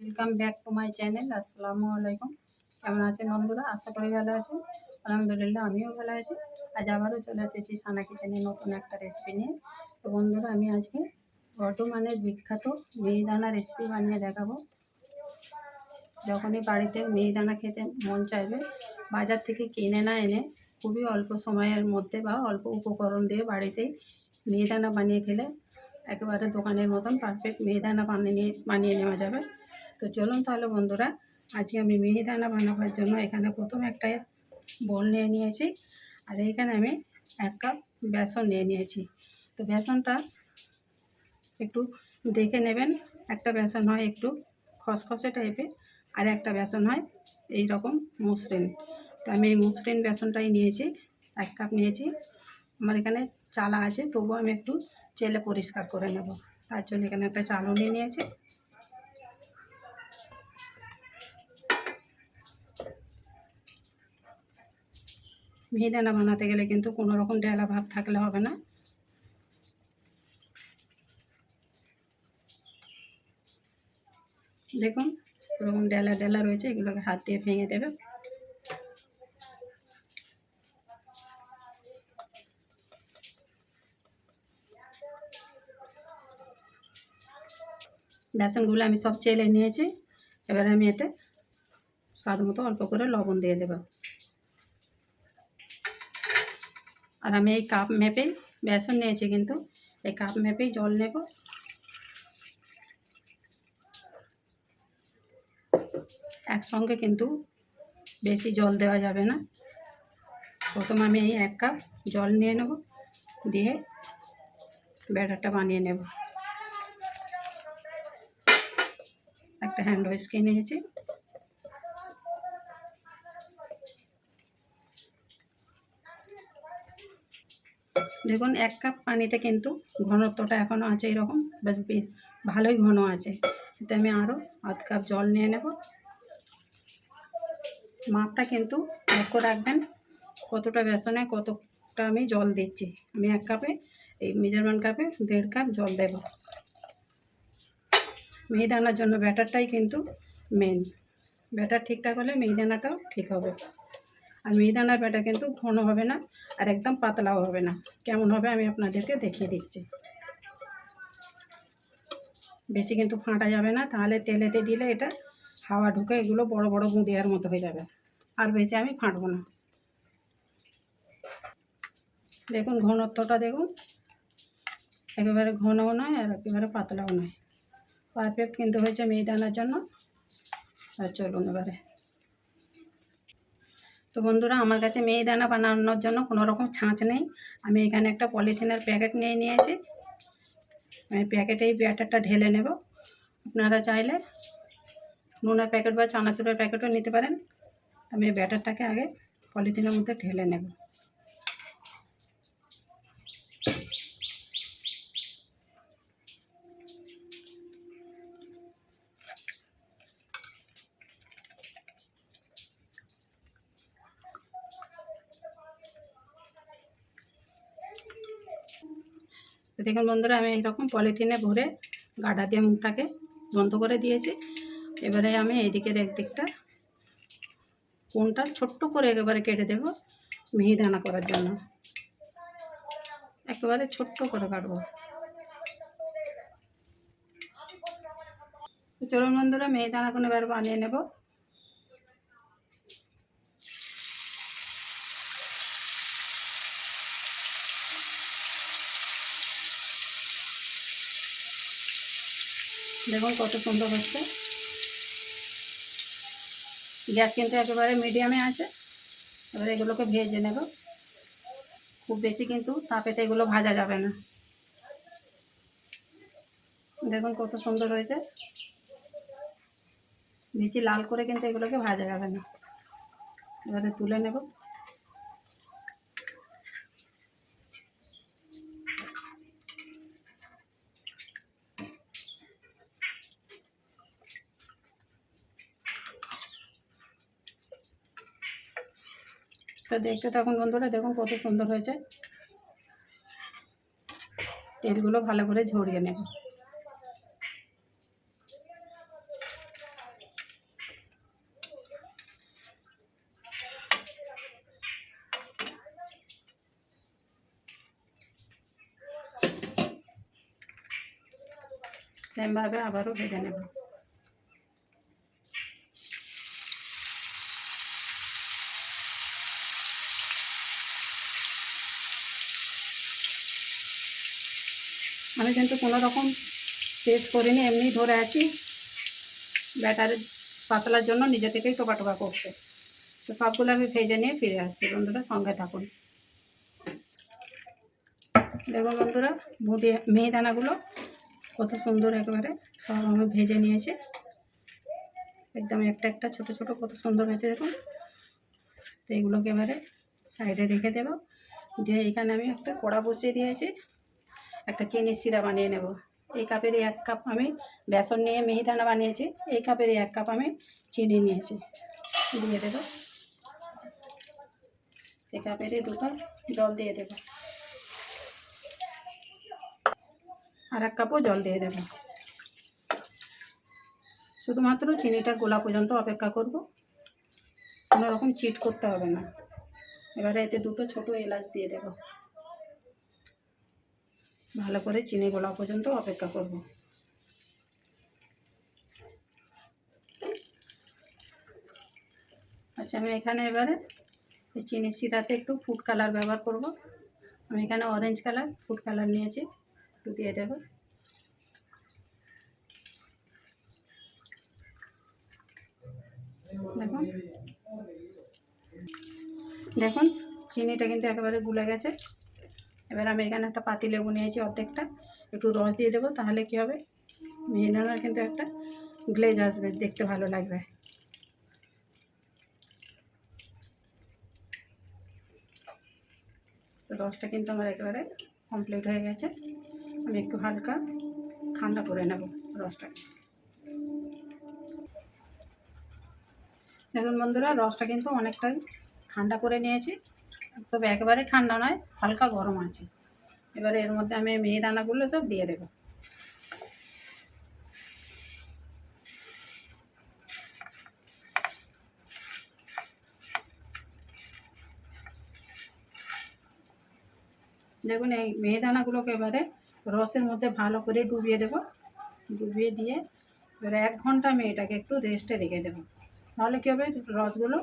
Welcome back to my channel আসসালামু আলাইকুম কেমন আছেন বন্ধুরা? আশা করি ভালো আছেন। আলহামদুলিল্লাহ, আমিও ভালো আছি। আজ আবারও চলে এসেছি সানা কিচেনে নতুন একটা রেসিপি নিয়ে। তো বন্ধুরা, আমি আজকে বর্ধমানের বিখ্যাত মিহিদানা রেসিপি বানিয়ে দেখাবো। যখনই বাড়িতে মিহিদানা খেতে মন চাইবে, বাজার থেকে কিনে না এনে খুবই অল্প সময়ের মধ্যে বা অল্প উপকরণ দিয়ে বাড়িতেই মিহিদানা বানিয়ে খেলে একেবারে দোকানের মতন পারফেক্ট মিহিদানা বানিয়ে বানিয়ে নেওয়া যাবে। তো চলুন তাহলে বন্ধুরা, আজকে আমি মিহিদানা বানাবার জন্য এখানে প্রথম একটা বোল নিয়ে নিয়েছি, আর এইখানে আমি এক কাপ বেসন নিয়ে নিয়েছি। তো বেসনটা একটু দেখে নেবেন, একটা বেসন হয় একটু খসখসে টাইপের, আর একটা বেসন হয় এই রকম মসৃণ। তো আমি এই মসৃণ বেসনটাই নিয়েছি, এক কাপ নিয়েছি। আমার এখানে চালা আছে, তবুও আমি একটু চেলে পরিষ্কার করে নেব। তার জন্য এখানে একটা চালনি নিয়েছি। মিহিদানা বানাতে গেলে কিন্তু কোনো রকম ডেলা ভাব থাকলে হবে না। দেখুন, এরকম ডেলা ডেলা রয়েছে, এগুলোকে হাত দিয়ে ভেঙে দেবে। বেসনগুলো আমি সব চেলে নিয়েছি। এবার আমি এতে স্বাদ মতো অল্প করে লবণ দিয়ে দেবো। আর আমি এই কাপ মেপেই বেসন নিয়েছি কিন্তু এই কাপ মেপেই জল নেব। একসঙ্গে কিন্তু বেশি জল দেওয়া যাবে না। প্রথম আমি এই এক কাপ জল নিয়ে নেব, দিয়ে ব্যাটারটা বানিয়ে নেব। একটা হ্যান্ড ওয়াশ নিয়েছি। দেখুন, এক কাপ পানিতে কিন্তু ঘনত্বটা এখনও আছে এরকম, বেশ ভালোই ঘন আছে। এতে আমি আরও আধ কাপ জল নিয়ে নেব। মাপটা কিন্তু লক্ষ্য রাখবেন, কতটা বেসনে কতটা আমি জল দিচ্ছি। আমি এক কাপে, এই মেজারমেন্ট কাপে দেড় কাপ জল দেব। মিহিদানার জন্য ব্যাটারটাই কিন্তু মেন ব্যাটার ঠিকঠাক হলে মিহিদানাটাও ঠিক হবে। আর মিহিদানার ব্যাটা কিন্তু ঘন হবে না আর একদম পাতলাও হবে না। কেমন হবে আমি আপনাদেরকে দেখিয়ে দিচ্ছি। বেশি কিন্তু ফাঁটা যাবে না, তাহলে তেলেতে দিলে এটা হাওয়া ঢুকে এগুলো বড় বড় গুঁড়িয়ার মতো হয়ে যাবে। আর বেশি আমি ফাঁটবো না। দেখুন ঘনত্বটা দেখুন, একেবারে ঘনও নয় আর একেবারে পাতলাও নয়। পারফেক্ট কিন্তু হয়েছে মিহিদানার জন্য। আর চলুন এবারে। তো বন্ধুরা, আমার কাছে দানা বানানোর জন্য কোনো রকম ছাঁচ নেই। আমি এখানে একটা পলিথিনের প্যাকেট নিয়ে নিয়েছি। আমি প্যাকেটেই ব্যাটারটা ঢেলে নেব। আপনারা চাইলে নুনের প্যাকেট বা চানাচুরের প্যাকেটও নিতে পারেন। আমি ব্যাটারটাকে আগে পলিথিনের মধ্যে ঢেলে নেব। তো দেখুন বন্ধুরা, আমি এইরকম পলিথিনে ভরে গাডা দিয়ে মুখটাকে বন্ধ করে দিয়েছি। এবারে আমি এইদিকের একদিকটা কোনটা ছোট্ট করে একেবারে কেটে দেব মিহিদানা করার জন্য। একেবারে ছোট্ট করে কাটবো। চলুন বন্ধুরা, মিহিদানা কোনো এবার বানিয়ে নেব। দেখুন কত সুন্দর হচ্ছে। গ্যাস কিন্তু একেবারে মিডিয়ামে আছে। এবার এগুলোকে ভেজে নেব। খুব বেশি কিন্তু তাপেতে এগুলো ভাজা যাবে না। দেখুন কত সুন্দর হয়েছে। বেশি লাল করে কিন্তু এগুলোকে ভাজা যাবে না। এবারে তুলে নেব। তো দেখতে থাকুন বন্ধুরা, দেখুন কত সুন্দর হয়েছে। তেলগুলো ভালো করে ঝরিয়ে নেব। সেমভাবে আবারও ভেজে নেব। আমি কিন্তু কোনো রকম শেষ করিনি এমনি ধরে আছি। ব্যাটার পাতলার জন্য নিজে থেকেই টোকা টোকা করছে। তো সবগুলো আমি ভেজে নিয়ে ফিরে আসছি, বন্ধুরা, সঙ্গে থাকুন। দেখুন বন্ধুরা মুদি মেহেদানাগুলো কত সুন্দর একেবারে সব আমি ভেজে নিয়েছি। একদম একটা একটা, ছোট ছোট কত সুন্দর হয়েছে, দেখুন। তো এগুলোকে এবারে সাইডে রেখে দেবো। দিয়ে এখানে আমি একটা কড়া বসিয়ে দিয়েছি। একটা চিনির সিরা বানিয়ে নেব। এই কাপের এক কাপ আমি বেসন নিয়ে মিহিদানা বানিয়েছি। এই কাপের এক কাপ আমি চিনি নিয়েছি। দিয়ে দেবো। এই কাপের দুটো জল দিয়ে দেবো। আর এক কাপও জল দিয়ে দেবো। শুধুমাত্র চিনিটা গোলা পর্যন্ত অপেক্ষা করব। কোনো রকম চিট করতে হবে না। এবারে এতে দুটো ছোট এলাচ দিয়ে দেবো। ভালো করে চিনি গোলা পর্যন্ত অপেক্ষা করব। আচ্ছা আমি এখানে এবারে এই চিনি সিরাতে একটু ফুড কালার ব্যবহার করব। আমি এখানে অরেঞ্জ কালার ফুড কালার নিয়েছি, একটু দিয়ে দেবো। দেখুন। দেখুন, চিনিটা কিন্তু একেবারে গুলে গেছে। এবার আমি এখানে একটা পাতি লেবু নিয়েছি অর্ধেকটা, একটু রস দিয়ে দেবো, তাহলে কি হবে? মিহিদানার কিন্তু একটা গ্লেজ আসবে, দেখতে ভালো লাগবে। রসটা কিন্তু আমার একেবারে কমপ্লিট হয়ে গেছে। আমি একটু হালকা ঠান্ডা করে নেব রসটাকে। দেখুন বন্ধুরা, রসটা কিন্তু অনেকটাই ঠান্ডা করে নিয়েছি। তবে একেবারে ঠান্ডা নয়, হালকা গরম আছে। এবারে এর মধ্যে আমি মিহিদানাগুলো সব দিয়ে দেবো। দেখুন, এই মেহেদানাগুলোকে এবারে রসের মধ্যে ভালো করে ডুবিয়ে দেব। ডুবিয়ে দিয়ে এবারে এক ঘণ্টা আমি এটাকে একটু রেস্টে রেখে দেবো। তাহলে কী হবে? রসগুলো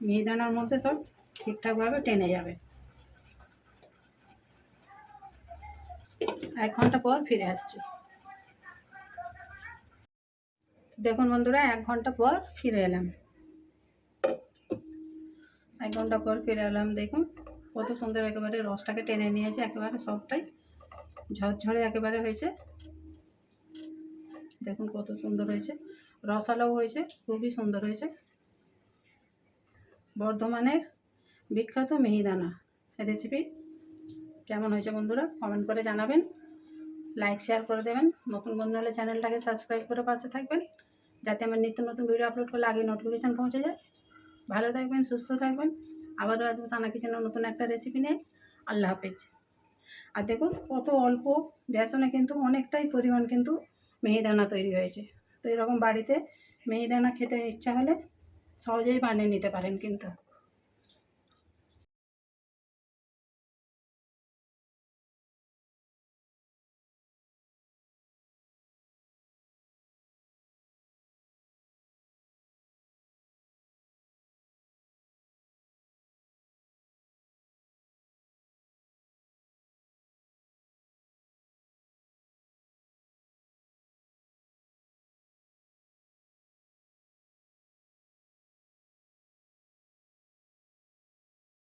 মিহিদানার মধ্যে সব ঠিকঠাকভাবে টেনে যাবে। এক ঘণ্টা পর ফিরে আসছি। দেখুন বন্ধুরা, এক ঘণ্টা পর ফিরে এলাম। এক ঘণ্টা পর ফিরে এলাম, দেখুন। কত সুন্দর একেবারে রসটাকে টেনে নিয়েছে, একেবারে সবটাই ঝরঝরে একেবারে হয়েছে। দেখুন কত সুন্দর হয়েছে। রসালোও হয়েছে, খুবই সুন্দর হয়েছে। বর্ধমানের বিখ্যাত মিহিদানা রেসিপি কেমন হয়েছে বন্ধুরা? কমেন্ট করে জানাবেন। লাইক শেয়ার করে দেবেন। নতুন বন্ধু হলে চ্যানেলটাকে সাবস্ক্রাইব করে পাশে থাকবেন। যাতে আমার নিত্য নতুন ভিডিও আপলোড করলে আগে নোটিফিকেশান পৌঁছে যায়। ভালো থাকবেন, সুস্থ থাকবেন। আবারও আসব সানা কিচেনের নতুন একটা রেসিপি নিয়ে। আল্লাহ হাফেজ। আর দেখুন, কত অল্প বেসনে কিন্তু অনেকটাই পরিমাণ কিন্তু মিহিদানা তৈরি হয়েছে। তো এরকম বাড়িতে মিহিদানা খেতে ইচ্ছা হলে সহজেই বানিয়ে নিতে পারেন কিন্তু।